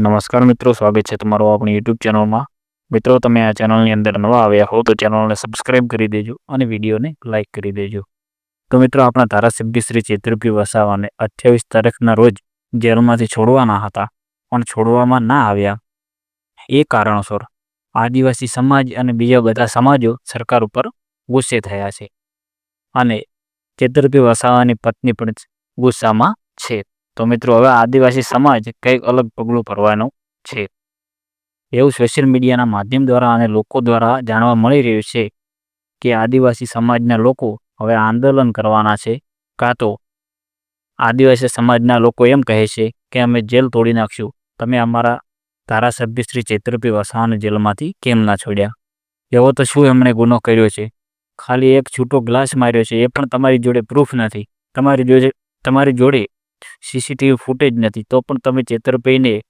નમસ્કાર મિત્રો, સ્વાગત છે તમારું આપણી યુટ્યુબ ચેનલમાં. મિત્રો, તમે આ ચેનલની અંદર નવા આવ્યા હો, તો ચેનલને સબસ્ક્રાઇબ કરી દેજો અને વિડીયોને લાઇક કરી દેજો. તો મિત્રો, આપણા ધારાસભ્ય શ્રી ચેતરભાઈ વસાવાને અઠ્યાવીસ તારીખના રોજ જેલમાંથી છોડવાના હતા, પણ છોડવામાં ના આવ્યા. એ કારણોસર આદિવાસી સમાજ અને બીજા બધા સમાજો સરકાર ઉપર ગુસ્સે થયા છે. અને ચેતરભાઈ વસાવાની પત્ની પણ ગુસ્સામાં છે. તો મિત્રો હવે આદિવાસી સમાજ કંઈક અલગ પગલું ભરવાનો છે. એવું સોશિયલ મીડિયાના માધ્યમ દ્વારા અને લોકો દ્વારા જાણવા મળી રહ્યું છે કે આદિવાસી સમાજના લોકો હવે આંદોલન કરવાના છે કાં તો આદિવાસી સમાજના લોકો એમ કહે છે કે અમે જેલ તોડી નાખશું. તમે અમારા ધારાસભ્ય શ્રી ચૈત્રભાઈ વસાવાને જેલમાંથી કેમ ના છોડ્યા? એવો તો શું એમણે ગુનો કર્યો છે? ખાલી એક છૂટો ગ્લાસ માર્યો છે, એ પણ તમારી જોડે પ્રૂફ નથી. તમારી જોડે તમારી જોડે સીસીટીવી ફૂટેજ નથી. તો પણ તમે ચેતરભાઈને